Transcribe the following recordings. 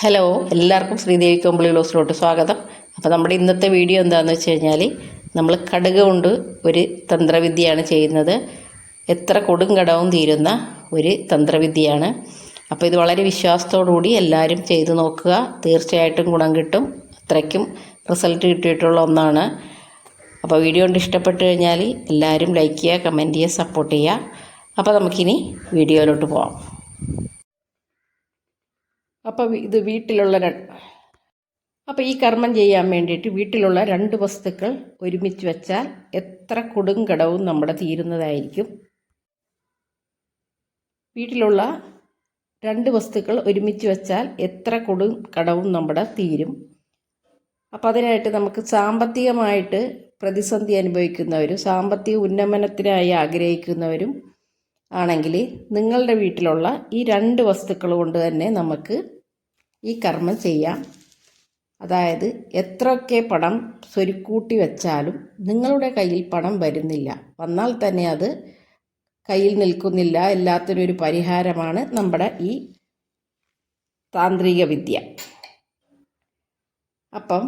Hello എല്ലാവർക്കും ശ്രീദേവി കമ്പിളി ഗ്ലോസിലോട്ട് സ്വാഗതം. അപ്പോൾ നമ്മുടെ ഇന്നത്തെ വീഡിയോ എന്താണെന്ന് വെച്ച് കഴിഞ്ഞാൽ നമ്മൾ കടുക് കൊണ്ട് ഒരു തന്ത്രവിദ്യയാണ് ചെയ്യുന്നത്. എത്ര കൊടും കടവും തീരുന്ന ഒരു തന്ത്രവിദ്യയാണ്. അപ്പോൾ ഇത് വളരെ വിശ്വാസത്തോടുകൂടി എല്ലാവരും ചെയ്തു നോക്കുക. തീർച്ചയായിട്ടും ഗുണം കിട്ടും. അത്രയ്ക്കും റിസൾട്ട് കിട്ടിയിട്ടുള്ള ഒന്നാണ്. അപ്പോൾ വീഡിയോ കൊണ്ട് ഇഷ്ടപ്പെട്ട് കഴിഞ്ഞാൽ എല്ലാവരും ലൈക്ക് ചെയ്യുക കമന്റ് ചെയ്യുക സപ്പോർട്ട് ചെയ്യുക. അപ്പോൾ നമുക്കിനി വീഡിയോയിലോട്ട് പോകാം അപ്പോൾ ഇത് വീട്ടിലുള്ള അപ്പം അപ്പോൾ ഈ കർമ്മം ചെയ്യാൻ വേണ്ടിയിട്ട് വീട്ടിലുള്ള രണ്ട് വസ്തുക്കൾ ഒരുമിച്ച് വെച്ചാൽ എത്ര കൊടുങ്കടവും നമ്മുടെ തീരുന്നതായിരിക്കും. വീട്ടിലുള്ള രണ്ട് വസ്തുക്കൾ ഒരുമിച്ച് വെച്ചാൽ എത്ര കൊടും കടവും നമ്മുടെ തീരും. അപ്പോൾ അതിനായിട്ട് നമുക്ക് സാമ്പത്തികമായിട്ട് പ്രതിസന്ധി അനുഭവിക്കുന്നവരും സാമ്പത്തിക ഉന്നമനത്തിനായി ആഗ്രഹിക്കുന്നവരും ആണെങ്കിൽ നിങ്ങളുടെ വീട്ടിലുള്ള ഈ രണ്ട് വസ്തുക്കൾ കൊണ്ട് തന്നെ നമുക്ക് ഈ കർമ്മം ചെയ്യാം. അതായത് എത്രയൊക്കെ പണം സ്വരുക്കൂട്ടി വെച്ചാലും നിങ്ങളുടെ കയ്യിൽ പണം വരുന്നില്ല. വന്നാൽ തന്നെ അത് കയ്യിൽ നിൽക്കുന്നില്ല. എല്ലാത്തിനും ഒരു പരിഹാരമാണ് നമ്മുടെ ഈ താന്ത്രിക വിദ്യ. അപ്പം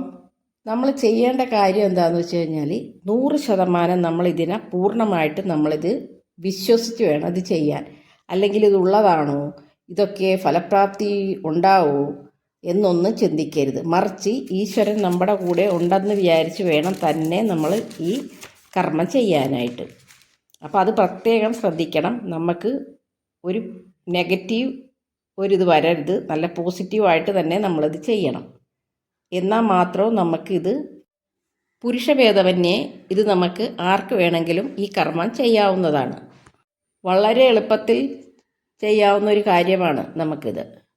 നമ്മൾ ചെയ്യേണ്ട കാര്യം എന്താണെന്ന് വെച്ച് കഴിഞ്ഞാൽ നൂറ് ശതമാനം നമ്മളിതിനെ പൂർണമായിട്ട് നമ്മളിത് വിശ്വസിച്ച് വേണം ഇത് ചെയ്യാൻ. അല്ലെങ്കിൽ ഇത് ഉള്ളതാണോ? ഇതൊക്കെ ഫലപ്രാപ്തി ഉണ്ടാവോ? എന്നൊന്നും ചിന്തിക്കരുത്. മറിച്ച് ഈശ്വരൻ നമ്മുടെ കൂടെ ഉണ്ടെന്ന് വിചാരിച്ച് വേണം തന്നെ നമ്മൾ ഈ കർമ്മം ചെയ്യാനായിട്ട്. അപ്പോൾ അത് പ്രത്യേകം ശ്രദ്ധിക്കണം. നമുക്ക് ഒരു നെഗറ്റീവ് ഒരിത് വരരുത്. നല്ല പോസിറ്റീവായിട്ട് തന്നെ നമ്മളിത് ചെയ്യണം. എന്നാൽ മാത്രം നമുക്കിത് പുരുഷഭേദമന്യേ ഇത് നമുക്ക് ആർക്ക് വേണമെങ്കിലും ഈ കർമ്മം ചെയ്യാവുന്നതാണ്. വളരെ എളുപ്പത്തിൽ ചെയ്യാവുന്ന ഒരു കാര്യമാണ് നമുക്കിത്.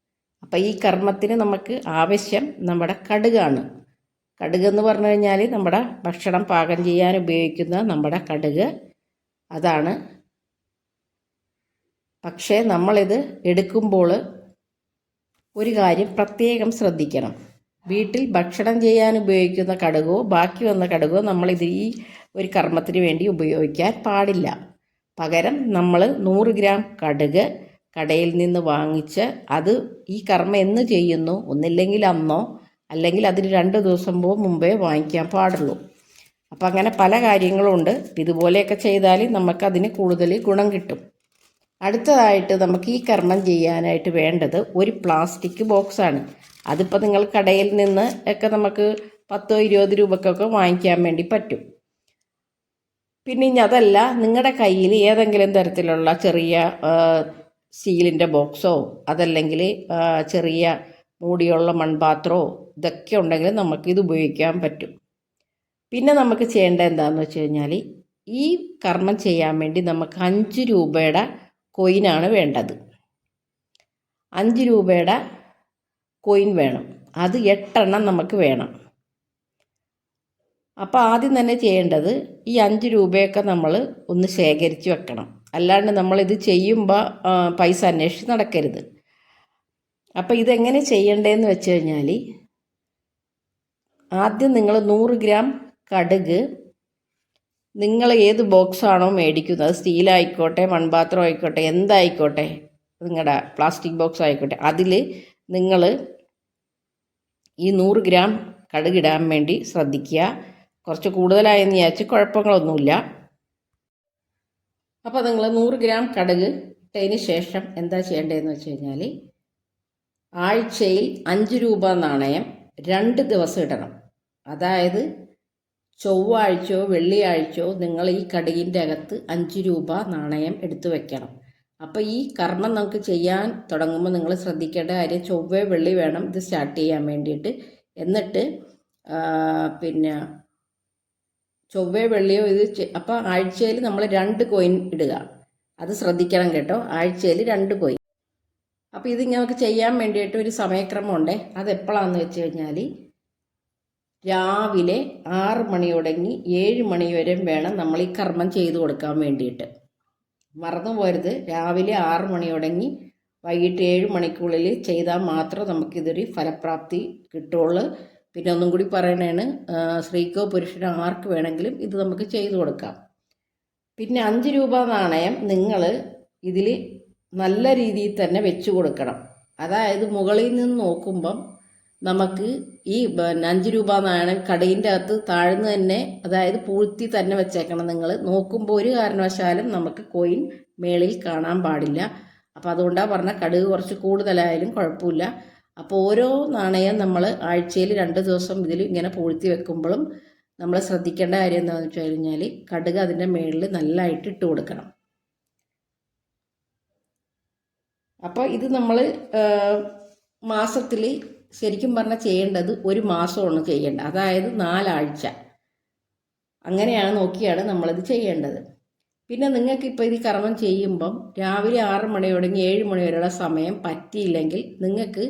അപ്പം ഈ കർമ്മത്തിന് നമുക്ക് ആവശ്യം നമ്മുടെ കടുകാണ്. കടുക് എന്ന് പറഞ്ഞു കഴിഞ്ഞാൽ നമ്മുടെ ഭക്ഷണം പാകം ചെയ്യാൻ ഉപയോഗിക്കുന്ന നമ്മുടെ കടുക്. അതാണ്. പക്ഷേ നമ്മളിത് എടുക്കുമ്പോൾ ഒരു കാര്യം പ്രത്യേകം ശ്രദ്ധിക്കണം. വീട്ടിൽ ഭക്ഷണം ചെയ്യാൻ ഉപയോഗിക്കുന്ന കടുകോ ബാക്കി വന്ന കടുകോ നമ്മളിത് ഈ ഒരു കർമ്മത്തിന് വേണ്ടി ഉപയോഗിക്കാൻ പാടില്ല. പകരം നമ്മൾ നൂറ് ഗ്രാം കടുക് കടയിൽ നിന്ന് വാങ്ങിച്ച് അത് ഈ കർമ്മ എന്ന് ചെയ്യുന്നു? ഒന്നില്ലെങ്കിൽ അന്നോ? അല്ലെങ്കിൽ അതിന് രണ്ട് ദിവസം മുമ്പേ വാങ്ങിക്കാൻ പാടുള്ളൂ. അപ്പം അങ്ങനെ പല കാര്യങ്ങളുണ്ട്. ഇതുപോലെയൊക്കെ ചെയ്താൽ നമുക്കതിന് കൂടുതൽ ഗുണം കിട്ടും. അടുത്തതായിട്ട് നമുക്ക് ഈ കർമ്മം ചെയ്യാനായിട്ട് വേണ്ടത് ഒരു പ്ലാസ്റ്റിക് ബോക്സാണ്. അതിപ്പോൾ നിങ്ങൾ കടയിൽ നിന്ന് ഒക്കെ നമുക്ക് പത്തോ ഇരുപത് രൂപക്കൊക്കെ വാങ്ങിക്കാൻ വേണ്ടി പറ്റും. പിന്നെ ഇനി അതല്ല നിങ്ങളുടെ കയ്യിൽ ഏതെങ്കിലും തരത്തിലുള്ള ചെറിയ സ്റ്റീലിന്റെ ബോക്സോ അതല്ലെങ്കിൽ ചെറിയ മൂടിയുള്ള മൺപാത്രമോ ഇതൊക്കെ ഉണ്ടെങ്കിൽ നമുക്കിത് ഉപയോഗിക്കാൻ പറ്റും. പിന്നെ നമുക്ക് ചെയ്യേണ്ട എന്താണെന്ന് വെച്ച് കഴിഞ്ഞാൽ ഈ കർമ്മം ചെയ്യാൻ വേണ്ടി നമുക്ക് അഞ്ച് രൂപയുടെ കോയിനാണ് വേണ്ടത്. അഞ്ച് രൂപയുടെ കോയിൻ വേണം. അത് എട്ടെണ്ണം നമുക്ക് വേണം. അപ്പോൾ ആദ്യം തന്നെ ചെയ്യേണ്ടത് ഈ അഞ്ച് രൂപയൊക്കെ നമ്മൾ ഒന്ന് ശേഖരിച്ച് വെക്കണം. അല്ലാണ്ട് നമ്മളിത് ചെയ്യുമ്പോൾ പൈസ അന്വേഷിച്ച് നടക്കരുത്. അപ്പോൾ ഇതെങ്ങനെ ചെയ്യേണ്ടതെന്ന് വെച്ച് കഴിഞ്ഞാൽ ആദ്യം നിങ്ങൾ നൂറ് ഗ്രാം കടുക് നിങ്ങൾ ഏത് ബോക്സാണോ മേടിക്കുന്നത് സ്റ്റീലായിക്കോട്ടെ മൺപാത്രം ആയിക്കോട്ടെ എന്തായിക്കോട്ടെ നിങ്ങളുടെ പ്ലാസ്റ്റിക് ബോക്സ് ആയിക്കോട്ടെ അതിൽ നിങ്ങൾ ഈ നൂറ് ഗ്രാം കടുകിടാൻ വേണ്ടി ശ്രദ്ധിക്കുക. കുറച്ച് കൂടുതലായെന്ന് വിചാരിച്ച് കുഴപ്പങ്ങളൊന്നുമില്ല. അപ്പോൾ നിങ്ങൾ നൂറ് ഗ്രാം കടുക് ഇട്ടതിന് ശേഷം എന്താ ചെയ്യേണ്ടതെന്ന് വെച്ച് കഴിഞ്ഞാൽ ആഴ്ചയിൽ അഞ്ച് രൂപ നാണയം രണ്ട് ദിവസം ഇടണം. അതായത് ചൊവ്വാഴ്ചയോ വെള്ളിയാഴ്ചയോ നിങ്ങൾ ഈ കടുകിന്റെ അകത്ത് അഞ്ച് രൂപ നാണയം എടുത്തു വെക്കണം. അപ്പോൾ ഈ കർമ്മം നമുക്ക് ചെയ്യാൻ തുടങ്ങുമ്പോൾ നിങ്ങൾ ശ്രദ്ധിക്കേണ്ട കാര്യം ചൊവ്വേ വെള്ളി വേണം ഇത് സ്റ്റാർട്ട് ചെയ്യാൻ വേണ്ടിയിട്ട്. എന്നിട്ട് പിന്നെ ചൊവ്വ വെള്ളിയോ ഇത് അപ്പൊ അപ്പോൾ ആഴ്ചയിൽ നമ്മൾ രണ്ട് കോയിൻ ഇടുക. അത് ശ്രദ്ധിക്കണം കേട്ടോ. ആഴ്ചയിൽ രണ്ട് കോയിൻ അപ്പോൾ ഇത് ഞങ്ങൾക്ക് ചെയ്യാൻ വേണ്ടിയിട്ട് ഒരു സമയക്രമമുണ്ട്. അത് എപ്പോഴാണെന്ന് വെച്ച് കഴിഞ്ഞാൽ രാവിലെ ആറ് മണി തുടങ്ങി ഏഴ് മണി വരെ വേണം നമ്മൾ ഈ കർമ്മം ചെയ്തു കൊടുക്കാൻ വേണ്ടിയിട്ട്. മറന്നു പോരുത്. രാവിലെ ആറ് മണി തുടങ്ങി വൈകിട്ട് ഏഴ് മണിക്കുള്ളിൽ ചെയ്താൽ മാത്രം നമുക്കിതൊരു ഫലപ്രാപ്തി കിട്ടുള്ളൂ. പിന്നെ ഒന്നും കൂടി പറയണേണ് സ്ത്രീക്കോ പുരുഷനോ ആർക്ക് വേണമെങ്കിലും ഇത് നമുക്ക് ചെയ്തു കൊടുക്കാം. പിന്നെ അഞ്ച് രൂപ നാണയം നിങ്ങൾ ഇതിൽ നല്ല രീതിയിൽ തന്നെ വെച്ച് കൊടുക്കണം. അതായത് മുകളിൽ നിന്ന് നോക്കുമ്പം നമുക്ക് ഈ അഞ്ച് രൂപ നാണയം കടയിന്റെ അകത്ത് താഴ്ന്നു തന്നെ അതായത് പൂഴ്ത്തി തന്നെ വെച്ചേക്കണം നിങ്ങൾ നോക്കുമ്പോൾ ഒരു കാരണവശാലും നമുക്ക് കോയിൻ മേളിൽ കാണാൻ പാടില്ല. അപ്പോൾ അതുകൊണ്ടാണ് പറഞ്ഞ കടുക് കുറച്ച് കൂടുതലായാലും കുഴപ്പമില്ല. അപ്പോൾ ഓരോ നാണയം നമ്മൾ ആഴ്ചയിൽ രണ്ട് ദിവസം ഇതിൽ ഇങ്ങനെ പൂഴ്ത്തി വെക്കുമ്പോഴും നമ്മൾ ശ്രദ്ധിക്കേണ്ട കാര്യം എന്താണെന്ന് വെച്ച് കഴിഞ്ഞാൽ കടുക് അതിന്റെ മേളിൽ നല്ലതായിട്ട് ഇട്ട് കൊടുക്കണം. അപ്പോൾ ഇത് നമ്മൾ മാസത്തിൽ ശരിക്കും പറഞ്ഞാൽ ചെയ്യേണ്ടത് ഒരു മാസമാണ് ചെയ്യേണ്ടത്. അതായത് നാലാഴ്ച. അങ്ങനെയാണ് നോക്കിയാണ് നമ്മളിത് ചെയ്യേണ്ടത്. പിന്നെ നിങ്ങൾക്ക് ഇപ്പോൾ ഇത് കർമ്മം ചെയ്യുമ്പം രാവിലെ ആറ് മണി തുടങ്ങി ഏഴ് മണി വരെയുള്ള സമയം പറ്റിയില്ലെങ്കിൽ നിങ്ങൾക്ക്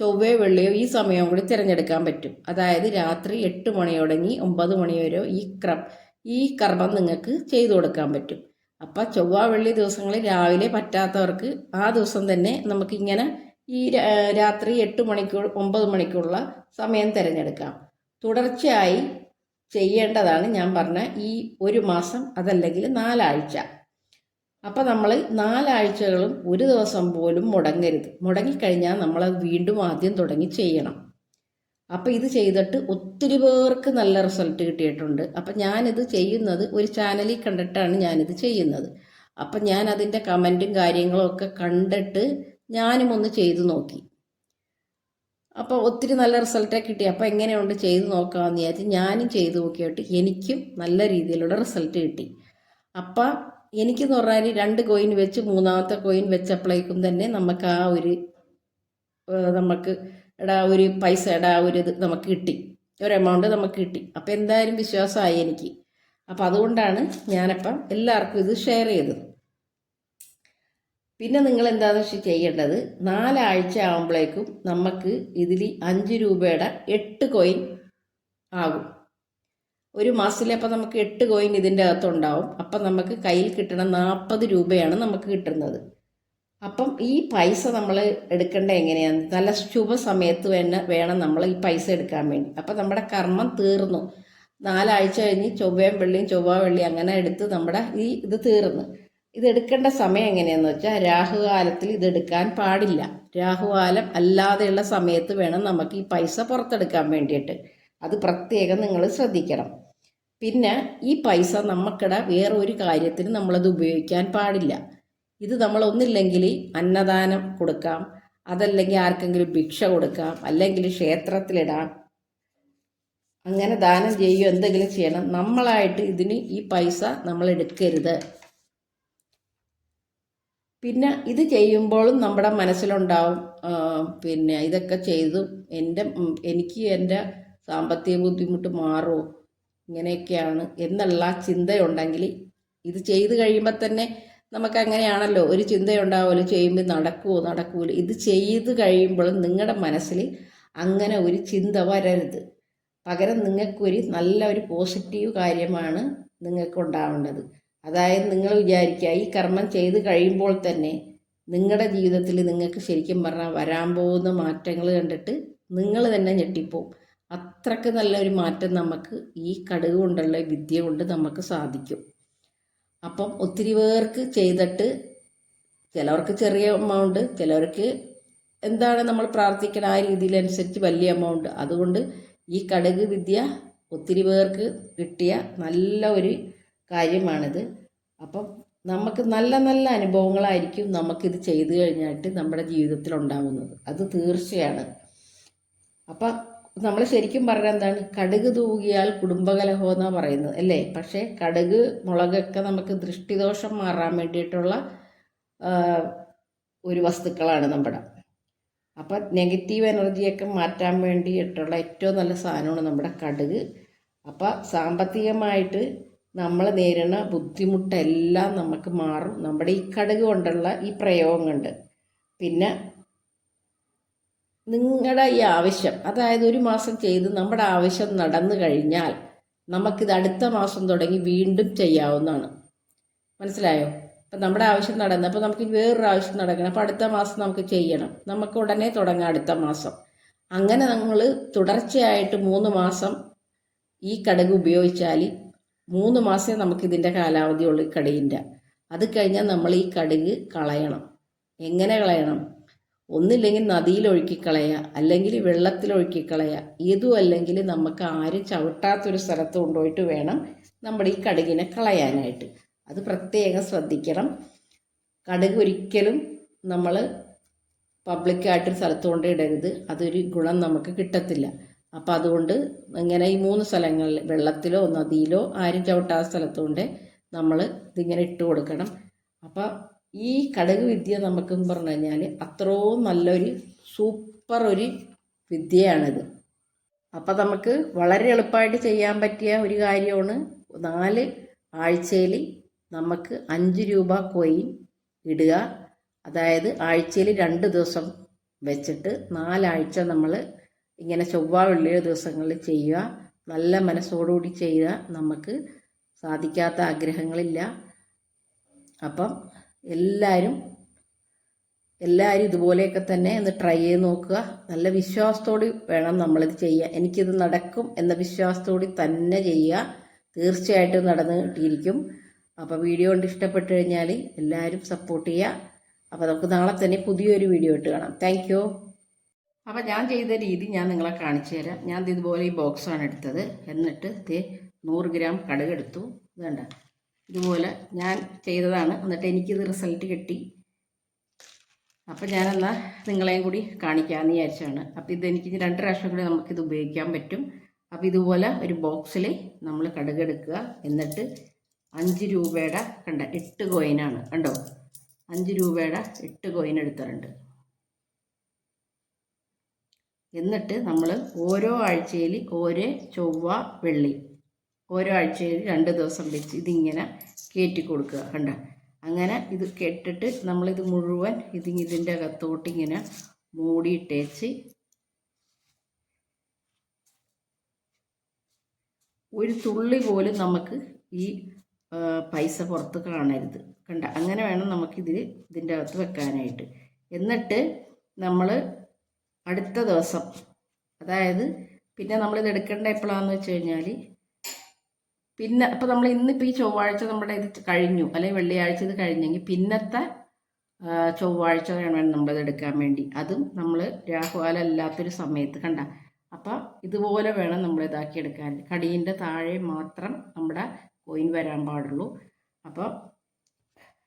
ചൊവ്വയോ വെള്ളിയോ ഈ സമയവും കൂടി തിരഞ്ഞെടുക്കാൻ പറ്റും. അതായത് രാത്രി എട്ട് മണി തുടങ്ങി ഒമ്പത് മണി വരെ ഈ ക്രം ഈ കർമ്മം നിങ്ങൾക്ക് ചെയ്തു കൊടുക്കാൻ പറ്റും. അപ്പം ചൊവ്വ വെള്ളി ദിവസങ്ങളിൽ രാവിലെ പറ്റാത്തവർക്ക് ആ ദിവസം തന്നെ നമുക്കിങ്ങനെ ഈ രാത്രി എട്ട് മണിക്കൂർ ഒമ്പത് മണിക്കുള്ള സമയം തിരഞ്ഞെടുക്കാം. തുടർച്ചയായി ചെയ്യേണ്ടതാണ് ഞാൻ പറഞ്ഞ ഈ ഒരു മാസം അതല്ലെങ്കിൽ നാലാഴ്ച. അപ്പം നമ്മൾ നാലാഴ്ചകളും ഒരു ദിവസം പോലും മുടങ്ങരുത്. മുടങ്ങിക്കഴിഞ്ഞാൽ നമ്മളത് വീണ്ടും ആദ്യം തുടങ്ങി ചെയ്യണം. അപ്പോൾ ഇത് ചെയ്തിട്ട് ഒത്തിരി പേർക്ക് നല്ല റിസൾട്ട് കിട്ടിയിട്ടുണ്ട്. അപ്പം ഞാനിത് ചെയ്യുന്നത് ഒരു ചാനലിൽ കണ്ടിട്ടാണ് ഞാനിത് ചെയ്യുന്നത്. അപ്പം ഞാൻ അതിന്റെ കമന്റും കാര്യങ്ങളും ഒക്കെ കണ്ടിട്ട് ഞാനും ഒന്ന് ചെയ്തു നോക്കി. അപ്പോൾ ഒത്തിരി നല്ല റിസൾട്ടൊക്കെ കിട്ടി. അപ്പോൾ എങ്ങനെയുണ്ട് ചെയ്ത് നോക്കാമെന്ന് വിചാരിച്ച് ഞാനും ചെയ്തു നോക്കിയിട്ട് എനിക്കും നല്ല രീതിയിലുള്ള റിസൾട്ട് കിട്ടി. അപ്പം എനിക്കെന്ന് പറഞ്ഞാൽ രണ്ട് കോയിൻ വെച്ച് മൂന്നാമത്തെ കോയിൻ വെച്ചപ്പോഴേക്കും തന്നെ നമുക്ക് ആ ഒരു നമുക്ക് എടാ ഒരു പൈസ എടാ ഒരു ഇത് നമുക്ക് കിട്ടി. ഒരു എമൗണ്ട് നമുക്ക് കിട്ടി. അപ്പോൾ എന്തായാലും വിശ്വാസമായി എനിക്ക്. അപ്പോൾ അതുകൊണ്ടാണ് ഞാനപ്പം എല്ലാവർക്കും ഇത് ഷെയർ ചെയ്തത്. പിന്നെ നിങ്ങൾ എന്താണെന്ന് വെച്ചാൽ ചെയ്യേണ്ടത് നാലാഴ്ച ആകുമ്പോഴേക്കും നമുക്ക് ഇതിൽ അഞ്ച് രൂപയുടെ എട്ട് കോയിൻ ആകും. ഒരു മാസത്തിലപ്പോൾ നമുക്ക് എട്ട് കോയിൻ ഇതിന്റെ അകത്തുണ്ടാവും. അപ്പം നമുക്ക് കയ്യിൽ കിട്ടണ നാൽപ്പത് രൂപയാണ് നമുക്ക് കിട്ടുന്നത്. അപ്പം ഈ പൈസ നമ്മൾ എടുക്കേണ്ടത് എങ്ങനെയാണ്? നല്ല ശുഭ സമയത്ത് വേണ്ട വേണം നമ്മൾ ഈ പൈസ എടുക്കാൻ വേണ്ടി. അപ്പം നമ്മുടെ കർമ്മം തീർന്നു. നാലാഴ്ച കഴിഞ്ഞ് ചൊവ്വയും വെള്ളിയും ചൊവ്വ വെള്ളി അങ്ങനെ എടുത്ത് നമ്മുടെ ഈ ഇത് തീർന്നു. ഇത് എടുക്കേണ്ട സമയം എങ്ങനെയാന്ന് വെച്ചാൽ രാഹുകാലത്തിൽ ഇത് എടുക്കാൻ പാടില്ല. രാഹുകാലം അല്ലാതെയുള്ള സമയത്ത് വേണം നമുക്ക് ഈ പൈസ പുറത്തെടുക്കാൻ വേണ്ടിയിട്ട്. അത് പ്രത്യേകം നിങ്ങൾ ശ്രദ്ധിക്കണം. പിന്നെ ഈ പൈസ നമുക്കിട വേറെ ഒരു കാര്യത്തിന് നമ്മളത് ഉപയോഗിക്കാൻ പാടില്ല. ഇത് നമ്മൾ ഒന്നില്ലെങ്കിൽ അന്നദാനം കൊടുക്കാം അതല്ലെങ്കിൽ ആർക്കെങ്കിലും ഭിക്ഷ കൊടുക്കാം അല്ലെങ്കിൽ ക്ഷേത്രത്തിലിടാം. അങ്ങനെ ദാനം ചെയ്യുകയോ എന്തെങ്കിലും ചെയ്യണം. നമ്മളായിട്ട് ഇതിന് ഈ പൈസ നമ്മൾ എടുക്കരുത് പിന്നെ ഇത് ചെയ്യുമ്പോഴും നമ്മുടെ മനസ്സിലുണ്ടാവും പിന്നെ ഇതൊക്കെ ചെയ്തു എന്റെ എനിക്ക് എന്റെ സാമ്പത്തിക ബുദ്ധിമുട്ട് മാറുമോ ഇങ്ങനെയൊക്കെയാണ് എന്നുള്ള ചിന്തയുണ്ടെങ്കിൽ ഇത് ചെയ്ത് കഴിയുമ്പോൾ തന്നെ നമുക്ക് അങ്ങനെയാണല്ലോ ഒരു ചിന്തയുണ്ടാവുമല്ലോ ചെയ്യുമ്പോൾ നടക്കുമോ നടക്കുമല്ലോ ഇത് ചെയ്ത് കഴിയുമ്പോഴും നിങ്ങളുടെ മനസ്സിൽ അങ്ങനെ ഒരു ചിന്ത വരരുത്. പകരം നിങ്ങൾക്കൊരു നല്ല ഒരു പോസിറ്റീവ് കാര്യമാണ് നിങ്ങൾക്കുണ്ടാവേണ്ടത്. അതായത് നിങ്ങൾ വിചാരിക്കുക ഈ കർമ്മം ചെയ്ത് കഴിയുമ്പോൾ തന്നെ നിങ്ങളുടെ ജീവിതത്തിൽ നിങ്ങൾക്ക് ശരിക്കും പറഞ്ഞാൽ വരാൻ പോകുന്ന മാറ്റങ്ങൾ കണ്ടിട്ട് നിങ്ങൾ തന്നെ ഞെട്ടിപ്പോവും. അത്രയ്ക്ക് നല്ലൊരു മാറ്റം നമുക്ക് ഈ കടുക് കൊണ്ടുള്ള വിദ്യ കൊണ്ട് നമുക്ക് സാധിക്കും. അപ്പം ഒത്തിരി പേർക്ക് ചെയ്തിട്ട് ചിലവർക്ക് ചെറിയ എമൗണ്ട് ചിലവർക്ക് എന്താണ് നമ്മൾ പ്രാർത്ഥിക്കുന്ന ആ രീതിയിലനുസരിച്ച് വലിയ എമൗണ്ട് അതുകൊണ്ട് ഈ കടുക് വിദ്യ ഒത്തിരി പേർക്ക് കിട്ടിയ നല്ല ഒരു കാര്യമാണിത്. അപ്പം നമുക്ക് നല്ല നല്ല അനുഭവങ്ങളായിരിക്കും നമുക്കിത് ചെയ്തു കഴിഞ്ഞിട്ട് നമ്മുടെ ജീവിതത്തിൽ ഉണ്ടാകുന്നത് അത് തീർച്ചയാണ്. അപ്പം നമ്മൾ ശരിക്കും പറഞ്ഞാൽ എന്താണ്? കടുക് തൂകിയാൽ കുടുംബകലഹോ എന്നാണ് പറയുന്നത് അല്ലേ? പക്ഷേ കടുക് മുളകൊക്കെ നമുക്ക് ദൃഷ്ടിദോഷം മാറാൻ വേണ്ടിയിട്ടുള്ള ഒരു വസ്തുക്കളാണ് നമ്മുടെ. അപ്പം നെഗറ്റീവ് എനർജിയൊക്കെ മാറ്റാൻ വേണ്ടിയിട്ടുള്ള ഏറ്റവും നല്ല സാധനമാണ് നമ്മുടെ കടുക്. അപ്പം സാമ്പത്തികമായിട്ട് നമ്മൾ നേരിടുന്ന ബുദ്ധിമുട്ടെല്ലാം നമുക്ക് മാറും. നമ്മുടെ ഈ കടുക് കൊണ്ടുള്ള ഈ പ്രയോഗം കൊണ്ട് പിന്നെ നിങ്ങളുടെ ഈ ആവശ്യം അതായത് ഒരു മാസം ചെയ്ത് നമ്മുടെ ആവശ്യം നടന്നു കഴിഞ്ഞാൽ നമുക്കിത് അടുത്ത മാസം തുടങ്ങി വീണ്ടും ചെയ്യാവുന്നതാണ്. മനസ്സിലായോ? അപ്പം നമ്മുടെ ആവശ്യം നടന്നു അപ്പോൾ നമുക്ക് വേറൊരു ആവശ്യം നടക്കണം. അപ്പോൾ അടുത്ത മാസം നമുക്ക് ചെയ്യണം. നമുക്ക് ഉടനെ തുടങ്ങാം അടുത്ത മാസം. അങ്ങനെ നമ്മൾ തുടർച്ചയായിട്ട് മൂന്ന് മാസം ഈ കടുക് ഉപയോഗിച്ചാൽ മൂന്ന് മാസമേ നമുക്കിതിന്റെ കാലാവധി ഉള്ളൂ ഈ കടുകിന്റെ അത് കഴിഞ്ഞാൽ നമ്മൾ ഈ കടുക് കളയണം. എങ്ങനെ കളയണം? ഒന്നില്ലെങ്കിൽ നദിയിൽ ഒഴുക്കിക്കളയുക അല്ലെങ്കിൽ വെള്ളത്തിൽ ഒഴുക്കിക്കളയുക ഇതും അല്ലെങ്കിൽ നമുക്ക് ആരും ചവിട്ടാത്തൊരു സ്ഥലത്ത് കൊണ്ടുപോയിട്ട് വേണം നമ്മുടെ ഈ കടുകിനെ കളയാനായിട്ട്. അത് പ്രത്യേകം ശ്രദ്ധിക്കണം. കടുക് ഒരിക്കലും നമ്മൾ പബ്ലിക്കായിട്ടൊരു സ്ഥലത്ത് കൊണ്ട് ഇടരുത്. അതൊരു ഗുണം നമുക്ക് കിട്ടത്തില്ല. അപ്പോൾ അതുകൊണ്ട് ഇങ്ങനെ ഈ മൂന്ന് സ്ഥലങ്ങളിൽ വെള്ളത്തിലോ നദിയിലോ ആരും ചവിട്ടാത്ത സ്ഥലത്തുകൊണ്ട് നമ്മൾ ഇതിങ്ങനെ ഇട്ട് കൊടുക്കണം. അപ്പോൾ ഈ കടുക് വിദ്യ നമുക്കെന്ന് പറഞ്ഞു കഴിഞ്ഞാൽ അത്രയും നല്ലൊരു സൂപ്പർ ഒരു വിദ്യയാണിത്. അപ്പം നമുക്ക് വളരെ എളുപ്പമായിട്ട് ചെയ്യാൻ പറ്റിയ ഒരു കാര്യമാണ് നാല് ആഴ്ചയിൽ നമുക്ക് അഞ്ച് രൂപ കോയിൻ ഇടുക. അതായത് ആഴ്ചയിൽ രണ്ട് ദിവസം വെച്ചിട്ട് നാലാഴ്ച നമ്മൾ ഇങ്ങനെ ചൊവ്വ വെള്ളിയ ദിവസങ്ങളിൽ ചെയ്യുക. നല്ല മനസ്സോടുകൂടി ചെയ്യുക. നമുക്ക് സാധിക്കാത്ത ആഗ്രഹങ്ങളില്ല. അപ്പം എല്ലാവരും എല്ലാവരും ഇതുപോലെയൊക്കെ തന്നെ ഒന്ന് ട്രൈ ചെയ്ത് നോക്കുക. നല്ല വിശ്വാസത്തോടെ വേണം നമ്മളിത് ചെയ്യാൻ. എനിക്കിത് നടക്കും എന്ന വിശ്വാസത്തോടെ തന്നെ ചെയ്യുക. തീർച്ചയായിട്ടും നടന്ന് കിട്ടിയിരിക്കും. അപ്പോൾ വീഡിയോ കൊണ്ട് ഇഷ്ടപ്പെട്ടു കഴിഞ്ഞാൽ എല്ലാവരും സപ്പോർട്ട് ചെയ്യുക. അപ്പോൾ നമുക്ക് നാളെ തന്നെ പുതിയൊരു വീഡിയോ ഇട്ട് കാണാം. താങ്ക് അപ്പോൾ ഞാൻ ചെയ്ത രീതി ഞാൻ നിങ്ങളെ കാണിച്ചു തരാം. ഞാൻ ഇതുപോലെ ഈ ബോക്സാണ് എടുത്തത്. എന്നിട്ട് ഇത് നൂറ് ഗ്രാം കടുകെടുത്തു വേണ്ട ഇതുപോലെ ഞാൻ ചെയ്തതാണ്. എന്നിട്ട് എനിക്കിത് റിസൾട്ട് കിട്ടി. അപ്പം ഞാനെന്നാൽ നിങ്ങളെയും കൂടി കാണിക്കാമെന്ന് വിചാരിച്ചാണ്. അപ്പോൾ ഇതെനിക്ക് രണ്ട് പ്രാവശ്യം കൂടി നമുക്കിത് ഉപയോഗിക്കാൻ പറ്റും. അപ്പോൾ ഇതുപോലെ ഒരു ബോക്സിൽ നമ്മൾ കടുകെടുക്കുക എന്നിട്ട് അഞ്ച് രൂപയുടെ കണ്ട എട്ട് കോയിനാണ് കണ്ടോ? അഞ്ച് രൂപയുടെ എട്ട് കോയിൻ എടുത്തിട്ടുണ്ട്. എന്നിട്ട് നമ്മൾ ഓരോ ആഴ്ചയിൽ ഓരോ ചൊവ്വ വെള്ളി ഓരോ ആഴ്ചയിൽ രണ്ട് ദിവസം വെച്ച് ഇതിങ്ങനെ കയറ്റി കൊടുക്കുക കണ്ട? അങ്ങനെ ഇത് കെട്ടിട്ട് നമ്മളിത് മുഴുവൻ ഇത് ഇതിന്റെ അകത്തോട്ട് ഇങ്ങനെ മൂടിയിട്ടേച്ച് ഒരു തുള്ളി പോലും നമുക്ക് ഈ പൈസ പുറത്ത് കാണരുത് കണ്ട? അങ്ങനെ വേണം നമുക്കിതിൽ ഇതിന്റെ അകത്ത് വെക്കാനായിട്ട്. എന്നിട്ട് നമ്മൾ അടുത്ത ദിവസം അതായത് പിന്നെ നമ്മളിത് എടുക്കേണ്ട എപ്പോഴാണെന്ന് വെച്ച് കഴിഞ്ഞാൽ പിന്നെ അപ്പോൾ നമ്മൾ ഇന്നിപ്പോൾ ഈ ചൊവ്വാഴ്ച നമ്മുടെ ഇത് കഴിഞ്ഞു അല്ലെങ്കിൽ വെള്ളിയാഴ്ച ഇത് കഴിഞ്ഞെങ്കിൽ പിന്നത്തെ ചൊവ്വാഴ്ച വേണം നമ്മളിത് എടുക്കാൻ വേണ്ടി. അതും നമ്മൾ രാഹുകാലം അല്ലാത്തൊരു സമയത്ത് കണ്ട. അപ്പം ഇതുപോലെ വേണം നമ്മൾ ഇതാക്കി എടുക്കാൻ. കടീന്റെ താഴെ മാത്രം നമ്മുടെ കോയിൻ വരാൻ പാടുള്ളൂ. അപ്പോൾ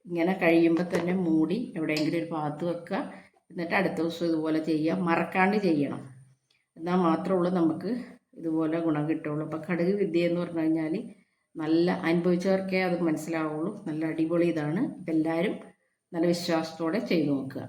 ഇങ്ങനെ കഴിയുമ്പോൾ തന്നെ മൂടി എവിടെയെങ്കിലും ഒരു ഭാഗത്ത് വെക്കുക എന്നിട്ട് അടുത്ത ദിവസം ഇതുപോലെ ചെയ്യുക മറക്കാണ്ട് ചെയ്യണം. എന്നാൽ മാത്രമേ ഉള്ളൂ നമുക്ക് ഇതുപോലെ ഗുണം കിട്ടുള്ളൂ. അപ്പോൾ കടുക് വിദ്യ എന്ന് പറഞ്ഞു കഴിഞ്ഞാൽ നല്ല അനുഭവിച്ചവർക്കേ അത് മനസ്സിലാവുള്ളൂ. നല്ല അടിപൊളി ഇതാണ്. ഇതെല്ലാവരും നല്ല വിശ്വാസത്തോടെ ചെയ്തു നോക്കുക.